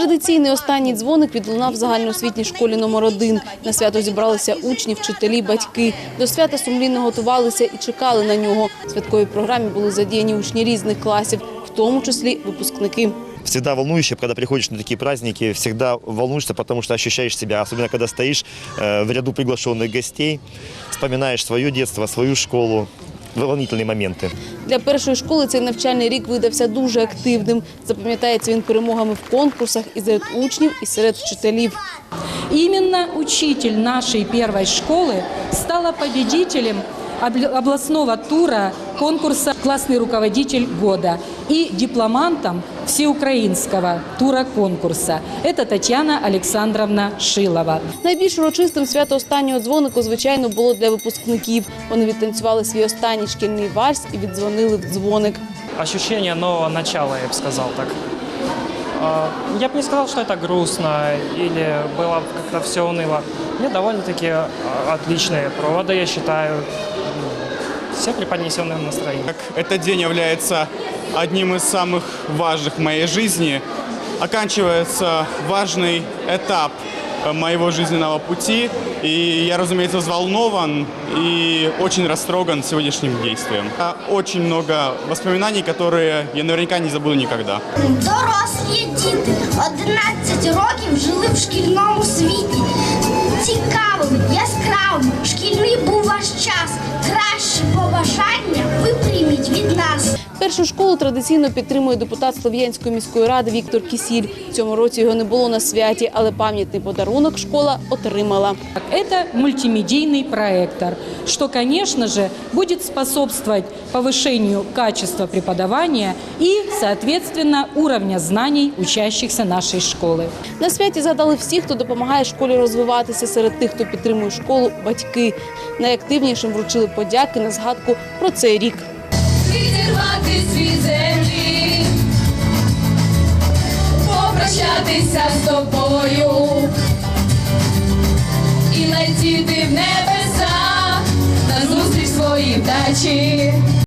Традиційний останній дзвоник відлунав в загальноосвітній школі номер 1 На свято зібралися учні, вчителі, батьки. До свята сумлінно готувалися і чекали на нього. В святковій програмі були задіяні учні різних класів, в тому числі випускники. Всегда волнующе, когда приходишь на такие праздники, всегда волнуешься, потому что ощущаешь себя, особенно когда стоишь э, в ряду приглашенных гостей, вспоминаешь свое детство, свою школу, волнительные моменты. Для першої школи цей навчальний рік видався дуже активним. Запам'ятається він перемогами в конкурсах і серед учнів, і серед вчителів. Именно учитель нашей первой школы стала победителем обл- областного тура конкурса «Классный руководитель года» и дипломантом всеукраинского тура конкурса. Это Татьяна Александровна Шилова. Найбільш урочистим свято останнього дзвонику, звичайно, було для випускників. Вони відтанцювали свій останній шкільний вальс і віддзвонили в дзвоник. ощущение нового начала, я бы сказал так. А, Я бы не сказал, что это грустно или было как-то все уныло. Нет, довольно-таки а, отличные проводы, я считаю. М, Все преподнесенным настроением. Как Этот день является одним из самых важных в моей жизни. Оканчивается важный этап э, моего жизненного пути. И я, разумеется, взволнован и очень растроган сегодняшним действием. А, Очень много воспоминаний, которые я наверняка не забуду никогда. Дорослі діти 11 років жили в шкільному світі. Цікавим, Яскравим, шкільний був ваш час. краще побажання ви нас. Першу школу традиційно підтримує депутат Слов'янської міської ради Віктор Кісіль. В цьому році його не було на святі, але пам'ятний подарунок школа отримала. Это мультимедийный проектор, что, конечно же, будет способствовать повышению качества преподавания и, соответственно, уровня знаний учащихся нашей школы. На святі згадали всі, хто допомагає школі розвиватися. Серед тих, хто підтримує школу, батьки. Найактивнішим вручили подяки на згадку про цей рік. відірвати свій землі, попрощатися з тобою і летіти в небеса на зустріч своїй вдачі.